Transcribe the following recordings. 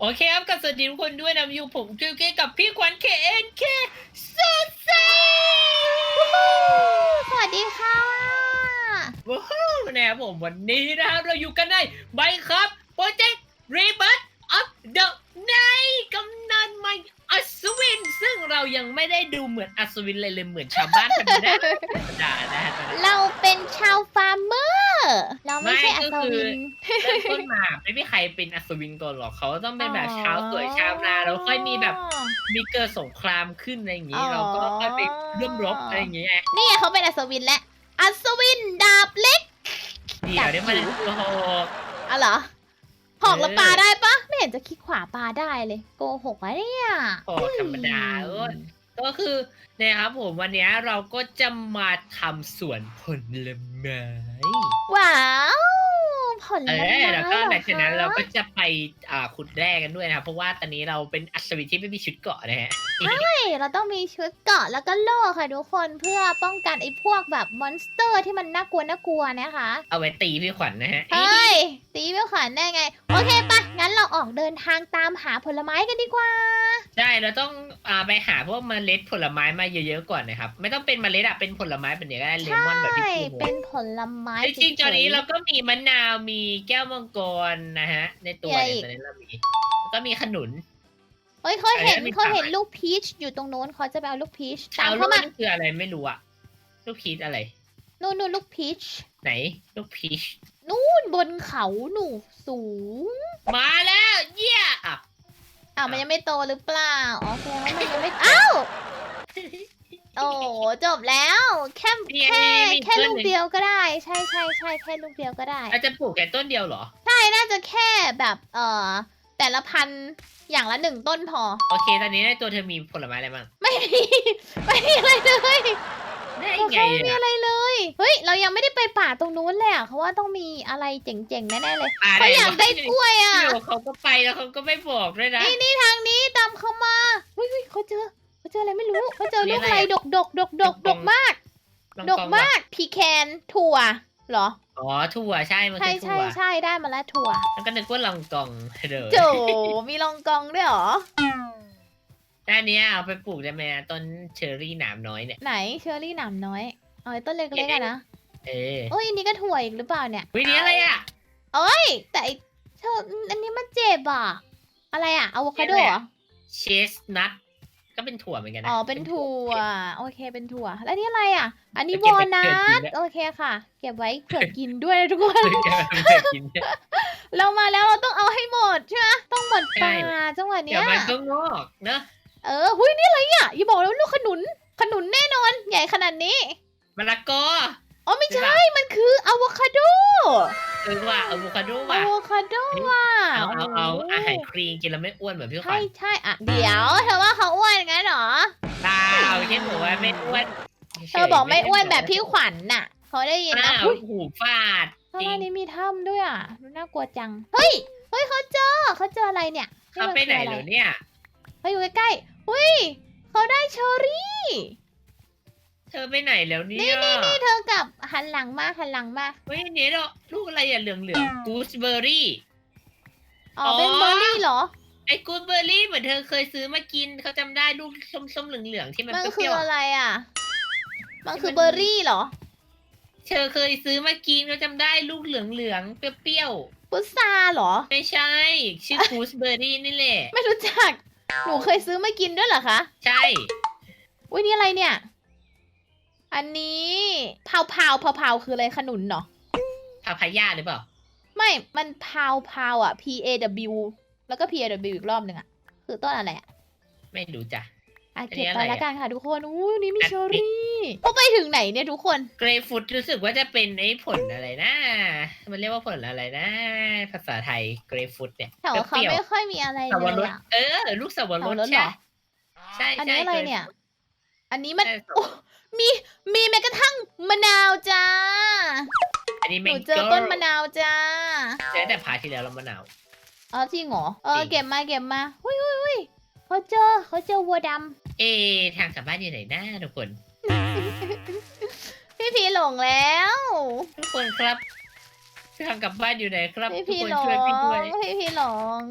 โอเคครับกับสวัสดีทุกคนด้วยนะอยู่ผมคิวเกกับพี่ขวัญเคเอ็นเคสุดเซ่สวัสดีค่ะ ว้าวนะครับผมวันนี้นะครับเราอยู่กันในไบครับโปรเจกต์รีบัต อัพเดอะไนกำนันใหม่อัศวิน ซึ่งเรายังไม่ได้ดูเหมือนอัศวินเลยเลยเหมือนชาวบ้านธรรมดาธรรมดานะฮะเราเป็นชาวฟาร์มเมอร์ เราไม่ใช่ไม่อัก็ศคือวิน เริ่มต้นมาไม่มีใครเป็นอัศวินก่อนหรอกเขาต้องเป็นแบบชาวสวยชาวนาแล้วค่อยมีแบบมีเกิดสงครามขึ้นอะไรอย่างนี้อ๋อเราก็ค่อยไปร่วมรบอะไรอย่างเงี้ยนี่ไงเขาเป็นอัศวินและอัศวินดาบเล็กเดี๋ยวได้มันคือโฮอะเหรอหอกแล้วเออปลาได้ปะไม่เห็นจะคิดขวาปลาได้เลย โกหกวะเนี่ยโฮธรรมดาเออก็คือเนี่ยครับผมวันเนี้ยเราก็จะมาทำสวนผลไม้ว้าว ผลเอไม้อแล้วก็เหรอหลังจากนั้นคะเราก็จะไปอ่าขุดแร่กันด้วยนะครับเพราะว่าตอนนี้เราเป็นอัศวินที่ไม่มีชุดเกราะนะฮะใช่เราต้องมีชุดเกราะแล้วก็โล่ค่ะทุกคนเพื่อป้องกันไอ้พวกแบบมอนสเตอร์ที่มันน่ากลัวน่ากลัวนะคะ เอาไว้ตีพี่ขวัญนะฮะเฮ้ยตีไม่ขวัญได้ไง โอเคปะงั้นเราออกเดินทางตามหาผลไม้กันดีกว่า ใช่เราต้องอ่าไปหาพวกเมล็ดผลไม้มาเยอะๆก่อนนะครับ ไม่ต้องเป็นเมล็ดอะเป็นผลไม้แบบนี้ก็ได้เลมอนแบบที่ใช่พูดเป็นผลไม้จริงๆตอนนี้ฉยๆเราก็มีมะนาวมีแก้วมังกรนะฮะ ในตัวมีอะไรเนี่ยอีกตอนนี้เรามีแล้วก็มีขนุน เฮ้ยเขาเห็นอันนี้มีเขาเห็นผักไหมลูกพีชอยู่ตรงโน้นเขาจะไปเอาลูกพีชตาชามวลูเข้ากมานี่คืออะไรไม่รู้อะลูกพีชอะไร นู่นนู่นลูกพีชไหนลูกพีชนู่นบนเขาหนูสูง มาแล้วเยี่ยอะ อ้าว มันอะยังไม่โตหรือเปล่า อ๋อแสดงว่ามันยังไม่ อ้าว โอ้จบแล้ว แค่นี่ไงแค่มีแค่ต้นลูกหนึ่งเดียวก็ได้ ใช่ใช่ใช่แค่ลูกเดียวก็ได้ อาจจะปลูกแค่ต้นเดียวเหรอ ใช่น่าจะแค่แบบเอ่อแต่ละพันธุ์อย่างละหนึ่งต้นพอ โอเค ตอนนี้ในตัวเธอมีผลไม้อะไรบ้าง ไม่มี ไม่มีอะไรเลย ได้เขาไงไม่มีอะอะไรเลย เฮ้ย เรายังไม่ได้ไปป่าตรงนู้นเลยอะเขาว่าต้องมีอะไรเจ๋งๆแน่ๆเลยะเขาอยากได้กล้วยอะเดี๋ยวเขาก็ไปแล้วเขาก็ไม่บอกด้วยนะ นี่นี่ทางนี้ตามเขามาเฮ้ยเฮ้ยเขาเจอเขาเจออะไรไม่รู้เขาเจอเรีลูยกกอะอะไรไรดกดกดกดกดกมาก ลองดกกองมากพีแคนถั่วเหรอ อ๋อถั่วใช่มันใช่คือใช่ถั่วใช่ได้มาแล้วถั่ว แล้วก็นึกว่าลองกองเด้อโจมีลองกองด้วยเหรอ ด้านเนี้ยเอาไปปลูกได้ไหมอะต้นเชอร์รี่หนามน้อยเนี่ย ไหนเชอร์รี่หนามน้อยเอาไอ้ต้นเล็กๆอะนะเออโอ้ยอันนี้ก็ถั่วอีกหรือเปล่าเนี่ยวินี้อะไรอะเอ้ยแต่ไอ้เธออันนี้มันเจ็บอะอะไรอะอะโวคาโดเหรอเชสนัทก็เป็นถั่วเหมือนกันนะอ๋อเป็นถั่วโอเคเป็นถั่ว แล้วนี่อะไรอะ อันนี้เก็วบอไปลนัเผื่อกินทด้วยโอเคค่ะ เก็บไว้เผื่อกินด้วยนะทุกคน เก็บไปเผื่อกินเนี่ยเรามาแล้วเราต้องเอาให้หมดใช่ไหมต้องหมดใช่ป่าจังหวะเนี้เดี๋ยยวมันก็งอกเนอะ เออหุยนี่อะไรอะอย่าบอกแล้วลูกขนุน ขนุนแน่นอน ใหญ่ขนาดนี้ มะละกอ อ๋อไม่ใช่ มันคืออะโวคาโดเออว่าอะโวคาโดอะว่ะ โวคาโดว่ะเอาเอาเอาโโอาหารคลีนกินแล้วไม่อ้วนเหมือนพี่ขใช่วัญใช่อะ เดี๋ยวเธอว่าเขาอ้วนงั้นเหรอ เปล่าแค่บอกว่าไม่อ้วนเธอบอกไม่อ้วนแบบพี่ขวัญน่ะ เขาได้ยินอ้านะวอุ๊ยหูฟาด ข้างจริล่างงนี้มีถ้ำด้วยอะดูน่ากลัวจัง เฮ้ย เฮ้ยเขาเจอเขาเจออะไรเนี่ยเขาไปไหนเหรอเนี่ยเขาอยู่ใกล้ๆ เฮ้ยเขาได้เชอรี่ เธอไปไหนแล้วเนี่นี่ยนี่นี่เธอกลับหันหลังมาหันหลังมาเฮ้ยเนี่ยเนาะลูกอะไรอะเหลืองเหลืองกูสเบอร์รี่ อ๋ออ๋อ เป็นเบอร์รี่เหรอ ไอ้กูสเบอร์รี่เหมือนเธอเคยซื้อมากินเขาจำได้ลูกส้มๆเหลืองๆที่มันมันเปคืรี้อยวๆอะไรอะอะ มันคือที่มันเบอร์รี่เหรอเธอเคยซื้อมากินเขาจำได้ลูกเหลืองๆเปรี้ยวพุทราเหรอ ๆไม่ใช่ ชื่อกูสเบอร์รี่นี่แหละ ไม่รู้จัก หนูเคยซื้อมากินด้วยเหรอคะ ใช่ อุ้ยนี่อะไรเนี่ย อันนี้พาวพาวพาวพาวคืออะไรขนุนเหรอพาพายาหรือเปล่า ไม่ มันพาวพาวอะ P A W แล้วก็ P A W อีกรอบหนึ่งอะ คือต้นอะไรอะ ไม่รู้จ้ะ อะอันเก็นี้บอะไรไปอะละกันค่ะทุกคนอู้นี่มีอัดเชอรี่พวกไปถึงไหนเนี่ยทุกคนเกรฟฟุตรู้สึกว่าจะเป็นไอ้ผลอะไรนะ มันเรียกว่าผลอะไรนะ ภาษาไทยเกรฟฟุตเนี่ยแต่ว่าเขาปรี้ยวไม่ค่อยมีอะไรๆสับเลปะรยดอะเออ ลูกสับปะรดสับปะรดเหรใช่อใช่อันใช่นี้อะไรเนี่ย อันนี้มันใช่สับโอ้มีมีแม้กระทั่งมะนาวจ้าอันนี้หแมนูงเจอต้นมะนาวจ้าเจอแต่พาที่แล้วเรามะนาวอ๋อจริงเหรอเออจริงเก็บมาเก็บมาหุยหุยหุย เขาเจอเขาเจอวัวดเอทางกลับบ้านอยู่ไหนนะทุกคนำพี่พีหลงแล้ว ทุกคนครับทางกลับบ้านอยู่ไหนครับ พี่ทุกพีคนหลช่วยพี่ด้วยงพี่พีหลง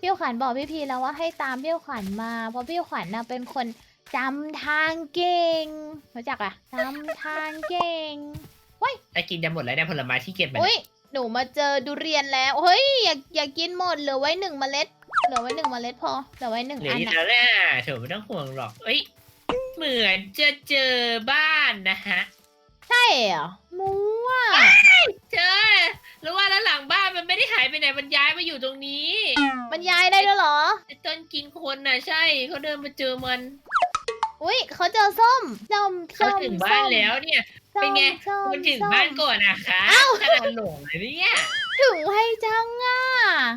พี่ขวัญบอกพี่พีแล้วว่าให้ตามพี่ขวัญมา เพราะพี่ขวัญน่ะเป็นคนจำทางเก่งรู้จักอะจำทางเก่งแต่กินจะหมดแล้วเนี่ยผลไม้ที่เก็บมาอุ้ยหนูมาเจอดุเรียนแล้วเฮ้ยอย่าอย่ากินหมดเหลือไว้หนึ่งเมล็ด เหลือไว้หนึ่งเมล็ดพอ เหลือไว้หนึ่งเหลืออันอยู่อะแล้วแหละเถอะไม่ต้องห่วงหรอก เอ้ย เหมือนจะเจอบ้านนะฮะ ใช่เหรอมัวเจอหรือว่าแล้วหลังบ้านมันไม่ได้หายไปไหน มันย้ายมาอยู่ตรงนี้มันย้ายได้ด้วยเหรอ ไอ้ต้นกินคนน่ะใช่เขาเดินมาเจอมัน อุ้ยเขาเจอส้มส้มเขาส้มถึงบ้านแล้วเนี่ย ส้มเป็นไง ส้มคุณถึงส้ม บ้านก่อนนะคะขนาดหลงเลยเนี่ยถึงให้จังอะ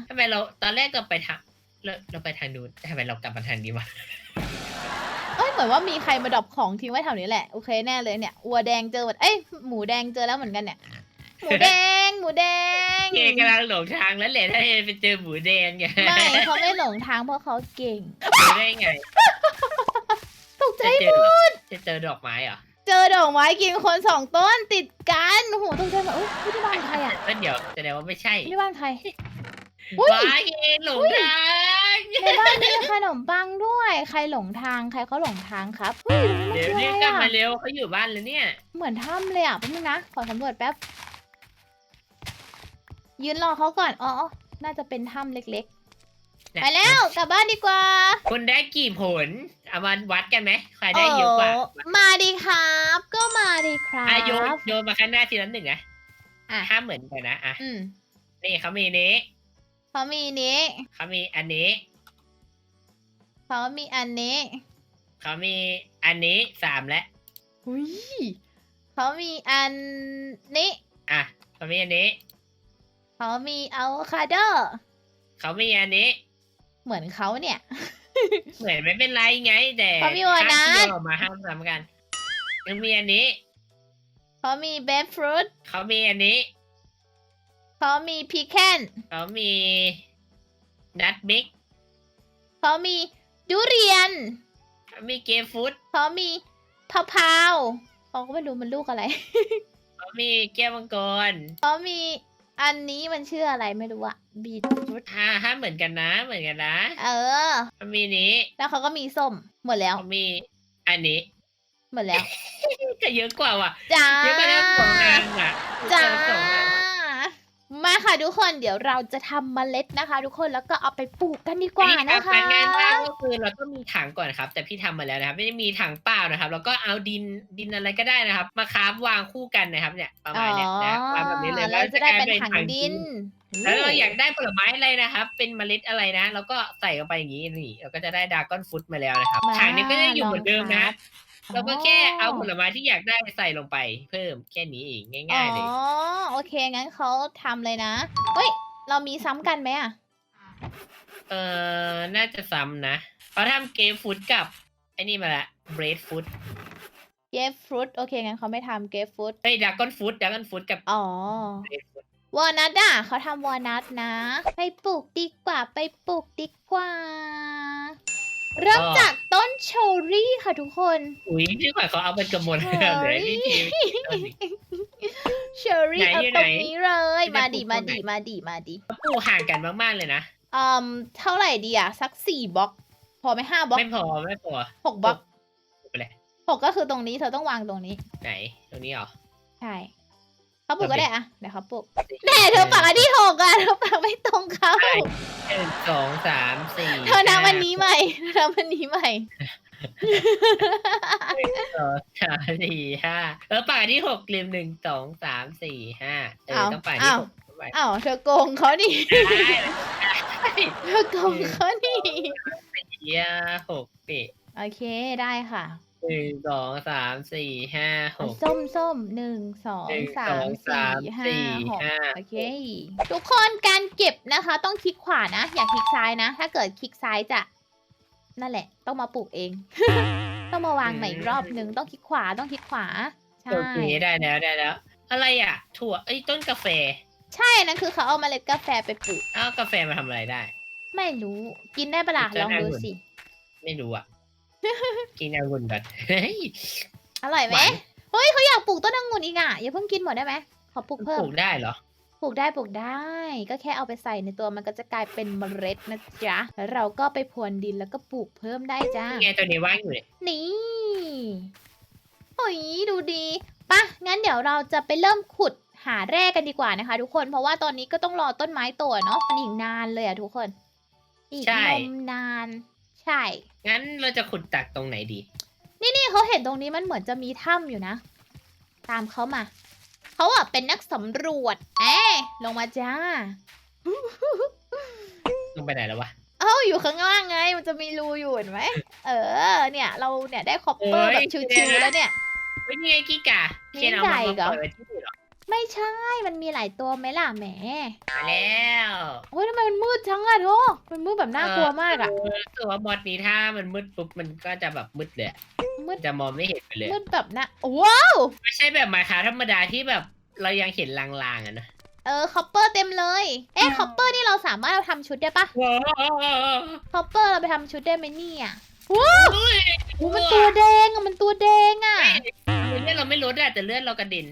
ทำไมเราตอนแรกก็ไปทาง เราเราไปทางนู้นทำไมเรากลับมาทางนี้วะเอ้ยเหมือนว่ามีใครมาดรอปของทิ้งไว้แถวนี้แหละโอเคแน่เลยเนี่ยวัวแดงเจอหมดเอ้ยหมูแดงเจอแล้วเหมือนกันเนี่ยหมูแดง หมูแดงเกกำลังหลงทางแล้วแหละถ้าเอไปเจอหมูแดงเนี่ยไม่เขาไม่หลงทางเพราะเขาเก่งรู้ได้ไงตกใจจะเจอจะเจอดอกไม้เหรอเจอดอกไม้กินคนสองต้นติดกันโอ้โหตกใจแบบอุ้ยที่บ้านใครอะแล้วเดี๋ยวแสดงว่าไม่ใช่ที่บ้านใครอุ๊ยว้ายเองหลงทาง ในบ้านมีขนมปังด้วย ใครหลงทางใครเขาหลงทางครับเฮ้ยมันเดี๋ยวคือนี้อะไรกลับมาอะเร็วเขาอยู่บ้านแล้วเนี่ย เหมือนถ้ำเลยอะแป๊บนึงนะ ขอสำรวจแป๊บ ยืนรอเขาก่อน อ๋ออ๋อน่าจะเป็นถ้ำเล็กๆ ไปแล้วกลับบ้านดีกว่าคุณได้กี่ผลเอามาวัดกันไหมใครได้เยอะกว่าโมาดีครับ ก็มาดีครัอะโยนบโยนมาข้างหน้าทีละหนึ่งนะอะห้ามเหมือนกันนะ อะอืมนี่เขามีนี้เขามีนี้เขามีอันนี้ เขามีอันนี้เขามีอันนี้สามและหุยเขามีอันนี้อะเขามีอันนี้เขามีอะโวคาโดเขามีอันนี้ เหมือนเขาเนี่ย เหมือนไม่เป็นไรไงแต่เขามีวอลนัทห้ามโยออกมาห้ามซ้ำกันยังมีอันนี้เขามีเบฟฟรุตเขามีอันนี้เขามีพีแคนเขามีนัทมิกเขามี ดุเรียนเขามีเกมฟุตเขามีพะพร้าวเขาก็ไม่รู้มันลูกอะไร เขามีแก้วมังกรเขามีอันนี้มันชื่ออะไรไม่รู้อะบีทรูทห้าห้าเหมือนกันนะ เหมือนกันนะเออ เขามีนี้แล้วเขาก็มีส้มหมดแล้ว เขามีอันนี้หมดแล้ว ก็เยอะกว่าว่ะจ้าเยอะกว่าทั้งสองอันอะจ้าเยอะกว่าสองอัน มาค่ะทุกคนเดี๋ยวเราจะทำเมล็ดนะคะ ทุกคนแล้วก็เอาไปปลูกกันดีกว่าวิธีนะคะทำง่ายมากก็คือเราต้องมีถังก่อนครับ แต่พี่ทำมาแล้วนะครับ ไม่ได้มีถังเปล่านะครับ แล้วก็เอาดินดินอะไรก็ได้นะครับ มาคราฟวางคู่กันนะครับ เนี่ยประมาณเนี้ยนะวางแบบนี้เลยเราจะได้เป็นกลายถังดินแล้วเราอยากได้ผลไม้อะไรนะครับ เป็นเมล็ดอะไรนะ แล้วก็ใส่ลงไปอย่างนี้นี่เราก็จะได้ดากอนฟุตมาแล้วนะครับมาถังนี้ก็จะอยู่เหมือนเดิมนะลองครับ เราก็แค่เอาผลไม้ที่อยากได้ใส่ลงไป เพิ่มแค่นี้เองง่ายๆเลย อ๋อโอเคงั้นเขาทำเลยนะเฮ้ย เรามีซ้ำกันไหมอะเออน่าจะซ้ำนะเขาทำเกมฟุตกับไอ้นี่มาละเบรดฟุตเกฟฟรุตโอเคงั้นเขาไม่ทำเกฟฟรุตเฮ้ยดากอนฟุตดากอนฟุตกับอ๋อ เบรดฟุตวอลนัทอะเขาทำวอลนัทนะ ไปปลูกดีกว่าไปปลูกดีกว่า เริ่มจากต้นเชอร์รี่ค่ะทุกคน อุ้ยพี่ขวัญเขาเอาไปกระมวลเฮ้เลยยเหลือพี่ทีมต้นนี้เชอร์รี่ไหนเอาอยู่ตรงไหนนี้เลยจะมาปลูดิกมาตรงไหนดิมาดิมาดิปลูกห่างกันมากๆเลยนะอืมเท่าไหร่ดีอะสักสี่บล็อกพอไหมห้าบล็อกไม่พอไม่พอหกบล็อกไปเลยหกก็คือตรงนี้เธอต้องวางตรงนี้ ไหน ตรงนี้เหรอ ใช่ เขาปลูกโอก็เคได้อะเดี๋ยวเขาปลูกแน่เธอปักอันที่หกอะเธอปักไม่ตรงเขาใช่หนึ่งสองสามสี่เธอนับห้าวันนี้ใหม่เธอนับวันนี้ใหม่สองสามสี่ห้าเออป่ากที่หกลืมหนึ่งสองสามสี่ห้าเออเอาต้องป่ากที่เอาหกเข้าไปอ้าวเธอโกงเขาดิได้เธอโกงเขาดิสี่ห้าหกปิดโอเคได้ค่ะ หนึ่งสองสามสี่ห้าหเอากส้มส้มหนึ่งสองหนึ่งสาสอมงสามสี่ห้าสี่หกห้า โอเค ทุกคนการเก็บนะคะ ต้องคลิกขวานะ อย่าคลิกซ้ายนะ ถ้าเกิดคลิกซ้ายจะ นั่นแหละ ต้องมาปลูกเอง ต้องมาวางใหม่อีกรอบหนึ่งต้องคลิกขวาต้องคลิกขวา ใช่ โอเคได้แล้วได้แล้ว อะไรอะ ถั่วเอ้ยต้นกาแฟใช่นั่นคือเขาเอาเมล็ดกาแฟไปปลูก เอ้ากาแฟมาทำอะไรได้ ไม่รู้ กินได้ปะล่ะจะลองได้ดูหุ่นสิ ไม่รู้อะ กินองุ่นก่อนเฮ้ย อร่อยไหมหวาน เฮ้ยเขาอยากปลูกต้นองุ่นอีกอะอย่าเพิ่งกินหมดได้ไหมขอปลูกปเพิ่มลูกได้เหรอ ปลูกได้ปลูกได้ ก็แค่เอาไปใส่ในตัวมันก็จะกลายเป็นเมล็ดนะจ๊ะแล้วเราก็ไปพรวนดินแล้วก็ปลูกเพิ่มได้จ้านี่ไงตัวนี้ว่างอยู่เนี่ยนี่โอ้ยดูดีปะงั้นเดี๋ยวเราจะไปเริ่มขุดหาแร่กันดีกว่านะคะ ทุกคน เพราะว่าตอนนี้ก็ต้องรอต้นไม้โตอะเนาะมันอีกนานเลยอะทุกคน อีกนมนาน ใช่ งั้นเราจะขุดจากตรงไหนดีนี่เขาเห็นตรงนี้มันเหมือนจะมีถ้ำอยู่นะ ตามเขามา เขาอะเป็นนักสำรวจแอะลงมาจ้า ลงไปไหนแล้ววะ เอ้าอยู่ข้างล่างไง มันจะมีรูอยู่เห็นไหม เออ เนี่ย เราเนี่ยได้คอปเปอร์เอ้ยแบบชิวๆแล้วเนี่ยเฮ้ยนี่ไงกี้กาเคนเอานี่ไก่มาเหรอเปิดไว้ที่นี่เหรอ ไม่ใช่ มันมีหลายตัวไหมล่ะแหมมาแล้วโอ้ยทำไมมันมืดจังอะโทมันมืดแบบน่ากลัวมากอะเรู้สึกว่าบอดนี้ถ้ามันมืดปุ๊บมันก็จะแบบมืดเลยอะมืดจะมองไม่เห็นไปเลย มืดแบบน่ะว้าว ไม่ใช่แบบมาคาธรรมดาที่แบบเรายังเห็นลางๆอะนะเออคอปเปอร์เต็มเลย เอ๊ะคอปเปอร์นี่เราสามารถเอาทำชุดได้ปะว้าวคอปเปอร์เราไปทำชุดได้ไหมเนี่ยว้าวเฮ้ยโอ้มันตัวแดงอะมันตัวแดงอะเลือดเราไม่ลดอะแต่เลือดเรากระเด็น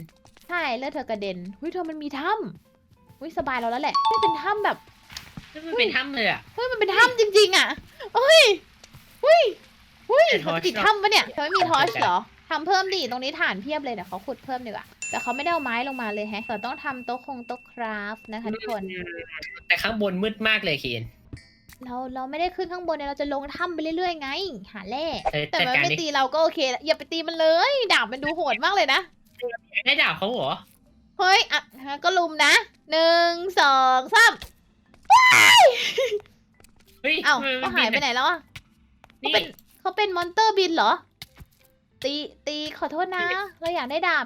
ใช่เลือดเธอกระเด็นเฮ้ยเธอมันมีถ้ำเฮ้ยสบายเราแล้วแหละนี่เป็นถ้ำแบบมันเป็นถ้ำเลยอะเฮ้ยมันเป็นถ้ำจริง ๆอะเฮ้ยเฮ้ยเฮ้ยเป็นมัน torch ติดถ้ำปะเนี่ยเธอไม่มีทอชเหรอทำเพิ่มดิตรงนี้ฐานเพียบเลยเดี๋ยวเขาขุดเพิ่มดีกว่าแต่เขาไม่ได้เอาไม้ลงมาเลยแฮะเราต้องทำโต๊ะคงโต๊ะคราฟนะคะทุกคน แต่ข้างบนมืดมากเลยเคนเราเราไม่ได้ขึ้นข้างบนเนี่ยเราจะลงถ้ำไปเรื่อยๆไง หาแร่เออแต่จัดมันการไม่ดิตีเราก็โอเคแล้วอย่าไปตีมันเลยดาบมันดูโหดมากเลยนะ ได้ดาบเขาเหรอ เฮ้ย อะงั้นก็ลุมนะหนึ่งสองสามเฮ้ยเอ้ามันเขาหายไปบินไหนแล้วอะเขานี่เป็นเขาเป็นมอนเตอร์บินเหรอ ตีตีขอโทษนะ เราอยากได้ดาบ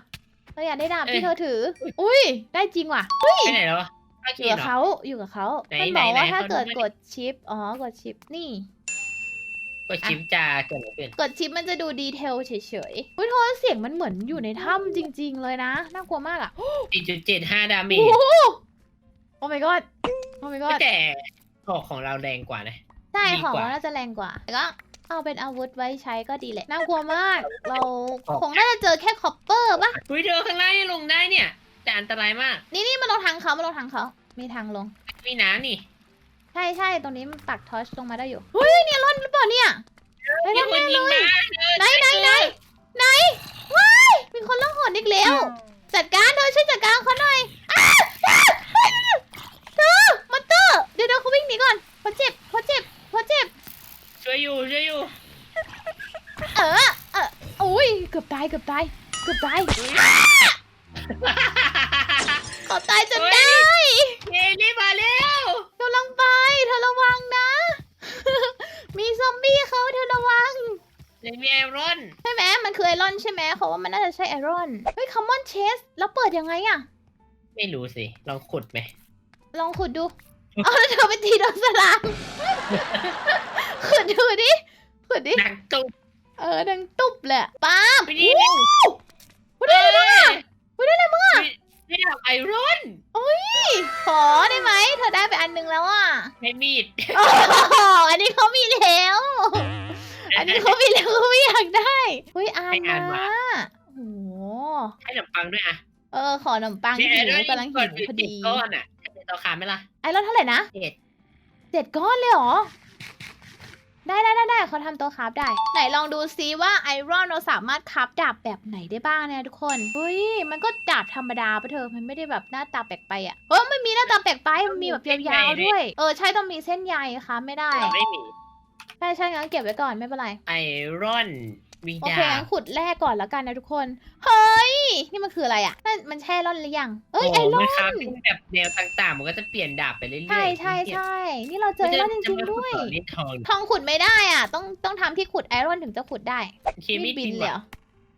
เราอยากได้ดาบที่เธอถือ อุ้ย ได้จริงว่ะ ไปไหนแล้ววะข้าอเคียู่ยนกับเหรอ เขาอยู่กับเขาไหนมันบอกว่าไหนไหนถ้าขอดูเกิดหน่อยกดชิป อ๋อ กดชิป นี่ กดชิปจะเกิดอะไรขึ้นกดชิปมันจะดูดีเทลเฉยๆอุ้ยโทษเสียงมันเหมือนอยู่ในถ้ำจริง ๆ เลยนะ น่ากลัวมากอะ 4.75 ดาเมโอ้จโหโอ้ my god โอ้ my god แต่ของของเราแรงกว่านะ ใช่ดีของกว่าเราน่าจะแรงกว่าแต่ก็เอาเป็นอาวุธไว้ใช้ก็ดีแหละ น่ากลัวมาก เราออกคงน่าจะเจอแค่คอปเปอร์ปะอุ้ยเธอข้างล่างนี่ลงได้เนี่ย แต่อันตรายมาก นี่นี่มาลงทางเขามาลงทางเขา มีทางลง มีน้ำนี่ ใช่ใช่ตรงนี้มันปักทอชลงมาได้อยู่เฮ้ยเนี่ยร่อนหรือเปล่าเนี่ยไปมีทางคนแน่ยิงเลยมาไหนไหนไหนไหนว้ายมีคนล่องหนอีกแล้ว จัดการเธอช่วยจัดการเขาหน่อยอ้าวอ้าวอ้าวเธอมอนเตอร์เดี๋ยวเดี๋ยวเขาวิ่งหนีก่อนเขาเจ็บเขาเจ็บเขาเจ็บ ช่วยอยู่ช่วยอยู่เออเอออุ้ยเกือบตายเกือบตายเกือบตาย ใช่ไอรอน เฮ้ยคัมมอนเชสแล้วเปิดยังไงอะไม่รู้สิ ลองขุดไหม ลองขุดดู เอาแล้วเธอไปตีโดนสลาม ขุดดูดิ ขุดดิหนักตุ๊บเออ ดังตุ๊บเลยอะป้าบไปดิโอ้โหได้อะไรบ้างอะอุ๊ยได้อะไรบ้างอะไม่ได้ไอรอนขอได้ไหม เธอได้ไปอันหนึงแล้วอะไม่มีด โอ้โหอันนี้เขามีแล้ว อันนี้เขามีแล้วเขาไม่อยากได้เฮ้ยอ่านให้อ่านมา มาโอ้โห ให้ขนมปังด้วยอะเออขอขนมปังนี่หิไอรวอนกำลังหิวพอดีก้อนอะจะต่อขาไหมล่ะไอรอนเท่าไหร่นะเจ็ดเจ็ดก้อนเลยเหรอได้ได้ได้ได้เขาทำตัวคราฟได้ ไหนลองดูซิว่าไอรอนเราสามารถคราฟดาบแบบไหนได้บ้างเนี่ยทุกคนเฮ้ยมันก็ดาบธรรมดาปะเธอมันไม่ได้แบบหน้าตาแปลกไปอะเฮ้ยไม่มีหน้าตาแปลกไปมันมีแบบยาวๆด้วย เออใช่ต้องมีเส้นใยค่ะไม่ได้ไม่มีใช่ใช่งั้นเก็บไว้ก่อนไม่เป็นไรไอรอน มีโอดาเคงั้บนขุดแรกก่อนแล้วกันนะทุกคน เฮ้ย นี่มันคืออะไรอะนั่นมันแช่ร่อนหรือยัง เอ้ยไอรโมัอนนครับเป็นแบบแนวต่างๆ มันก็จะเปลี่ยนดาบไปเรื่อยๆใช่ใช่ใช่นี่เราเจอไอรอนจริงๆด้วย นี่ทองทองขุดไม่ได้อะ ต้องต้องทำที่ขุดไอรอนถึงจะขุดได้เคมีมีดบินเลยเหรอ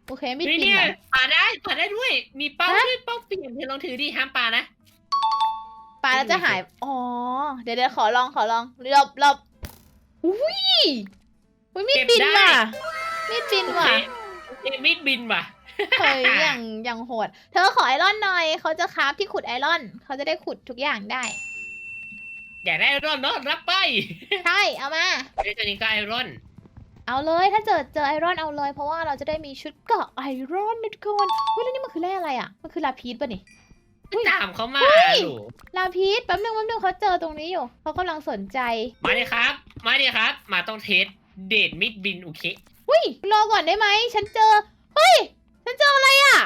โอเคมีดเฮ้ยบินเนี่ยเหรอ ปาได้ปาได้ด้วย มีเป้าฮะ ด้วยเป้าเปลี่ยนเธอลองถือดิห้ามปานะ ปลาแล้วจะหาย อ๋อ เดี๋ยวเดี๋ยวขอลองขอลองหลบหลบอุ้ยอุ้ยมีดบินว่ะ มีดบินว่ะเอยมีดบินว่ะ เฮ้ยอย่างอย่างโหด เธอขอไอรอนหน่อยเขาจะคราฟที่ขุดไอรอน เขาจะได้ขุดทุกอย่างได้ อยากได้ไอรอนเนาะรับไปใช่เอามาเฮ้ยตัวนี้ก็ไอรอน เอาเลยถ้าเจอเจอไอรอนเอาเลย เพราะว่าเราจะได้มีชุดเกราะไอรอนนะทุกคนเฮ้ยแล้วนี่มันคือแร่อะไรอะ มันคือลาพีสป่ะนี่ อุ๊ย ตามเขามาเฮ้ยหนูลาพีทแป๊บนึงแป๊บนึงเขาเจอตรงนี้อยู่เขากำลังสนใจ มาดิครับ มาดิครับ มาต้องเทสเดทมิดบินโอเค อุ้ยรอก่อนได้ไหม ฉันเจอ เฮ้ย ฉันเจออะไรอะ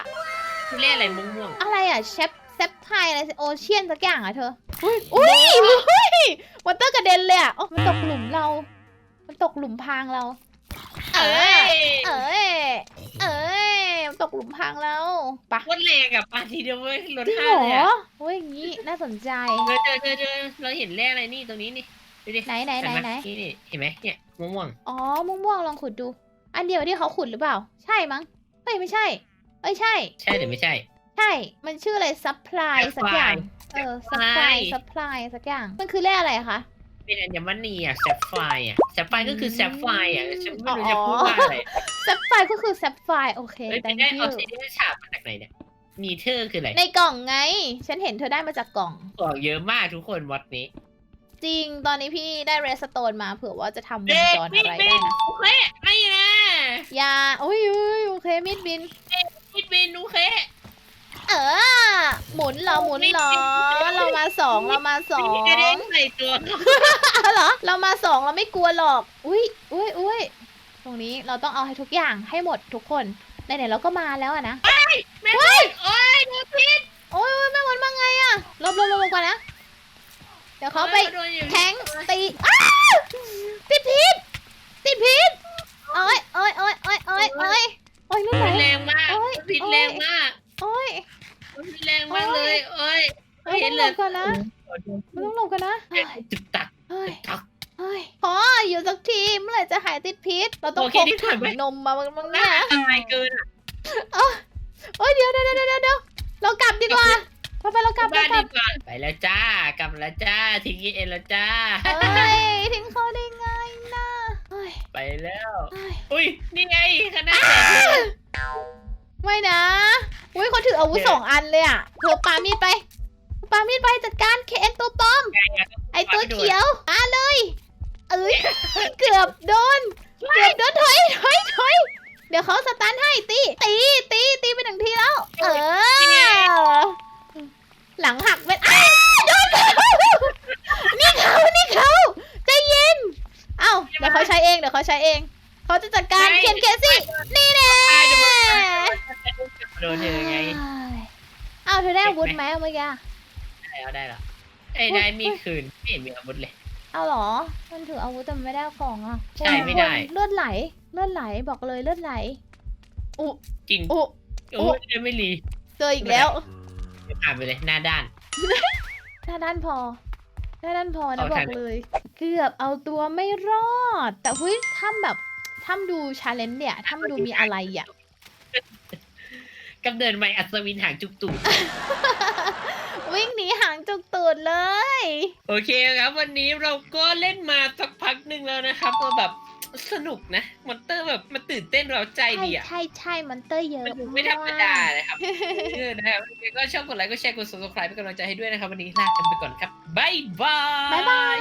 เล่นอะไรม่วงอะไรอะเชฟเซฟไทยอะไรโอเชียนสักอย่างอะเธอ อุ้ย อุ้ยอุ้ยวันเตอร์กระเด็นเลยอะอ๋อมันตกหลุมเรา มันตกหลุมพรางเรา ๆเอ้ยเอ้ย เอ้ย มันตกหลุมพรางเราปะโคตรแรงอะปาทีเดียวเว้ยรถจริงห้าเหรเลยออะโอ้ยอย่างนี้น่าสนใจ เจอเจอเจอเจอเราเห็นแร่อะไรนี่ตรงนี้นี่ดูดิไหนไหนไหนเห็ไหน นี่นี่เห็นไหมเนี่ยม่วงอ๋อม่วงๆลองขุดดู อันเดียวที่เขาขุดหรือเปล่า ใช่มั้งเฮ้ยไม่ใช่เอ้ยใช่ๆใช่หรือไม่ใช่ ใช่ มันชื่ออะไรซัพพลายสักอย่าง เออซัพพลาย Supply ซัพพลายสักอย่าง มันคือแร่อะไรคะ เป็นอัญมณีอะแซฟไฟร์อะแซฟไฟร์ก็คือแซฟไฟร์อะฉันไม่รู้อ๋อจะพูดว่าอะไรซัพพลายก็คือซัพพลายโอเคเอ้ยไป thank ได้ออ you กซิเดียนฉาบมาจากไหนเนี่ยนีเธอร์คืออะไรในกล่องไง ฉันเห็นเธอได้มาจากกล่องบอกเยอะมากทุกคนวัดนี้ จริงตอนนี้พี่ได้เรสโตนมาเผื่อว่าจะทำวงเด็กจรมิอะดไรบิได้นนะโอเคไม่นะอยาโอ้ยอุ้ยโอเคมิดบินมิดบินโอเคเออ หมุนเหรอหมุนเหรอเรามาสองเรามาสองกระเด็นใส่ตัวเขาอ้าวเหรอเรามาสองเราไม่กลัวหรอก อุ้ยอุ้ยอุ้ยตรงนี้เราต้องเอาให้ทุกอย่างให้หมดทุกคนไหนๆเราก็มาแล้วอะนะแม่โอ้ยโอ้ยโดนพิษโอ้ยแม่มดมาไงอะหลบหลบหลบหลบก่อนนะ เดี๋ยวเขาไปโดนอยู่ แทงตีอ้าวติดพิษติดพิษโอ้ยโอ้ยโอ้ยโอ้ยโอ้ยโอ้ยโอ้ยนั่นไหน แรงมากโอ้ยพิษแรงมากโอ้ยพิษแรงมากเลยโอ้ยเฮ้ยต้องหลบก่อนนะมันต้องหลบกันนะเฮ้ยตึกตักเฮ้ยตึกตัก เฮ้ยพออยู่สักทีเมื่อไหร่จะหายติดพิษ เราต้องโอพเคกนี่ถัผ่านงไป นมมาบ้างเนี่ยตายเกินอะโอ้ยเดี๋ยวเดี๋ยวเดี๋ยวเดี๋ยวเรากลับดีกว่าไป ไปเรากลับเราบ้านกลัดีบกว่าไปแล้วจ้ากลับแล้วจ้าทิ้งเอ็นแล้วจ้าเฮ้ยทิ้งเขาได้ไงนะเฮ้ยไปแล้ว เฮ้ยอุ้ยนี่ไงคณะแขกเธอไม่นะอุ้ยเขาถืออาวุธสองอันเลยอะเธอปามีดไปปามีดไปจัดการเคนตัวปลอมไอตัวเขียวมาเลย เอ้ย เกือบโดน เกือบโดนถอยถอยถอยเดี๋ยวเขาสตันให้ตีตีตี จัดการเคนเคซี่นี่แน่โดนเธอไงเอ้าเธอได้อาวุธไหมเมื่อกี้ ได้แล้วได้แล้วไอ้ยได้มีดคืนไม่เห็นมีอาวุธเลย เอาเหรอ มันถืออาวุธแต่มันไม่ได้ของอะใช่ไม่ได้ เลือดไหล เลือดไหลบอกเลยเลือดไหลจริง อุโอ้ยยังไม่รีเจออีกแล้วผ่านไปเลยหน้าด้าน หน้าด้านพอหน้าด้านพอนะเอาบอใช่กไหมเลย เกือบเอาตัวไม่รอด แต่เฮ้ยถ้ำแบบ ถ้ำดูชาเลนจ์เนี่ยถ้ำดูมีอะไรอะ กำเนิดใหม่อัศวินหางจุกตูด วิ่งหนีหางจุกตูดเลย โอเคครับ วันนี้เราก็เล่นมาสักพักหนึ่งแล้วนะครับก็แบบสนุกนะมอนเตอร์แบบมันตื่นเต้นเราใจใช่ดีอะ ใช่ใช่มันเตอร์เยอะมันดูไม่ธรรมดานะครับเออนะครับยังไงก็ชอบกดไลค์กดแชร์กด subscribe เป็นกำลังใจให้ด้วยนะครับ วันนี้ลากันไปก่อนครับ บ๊ายบาย บ๊ายบาย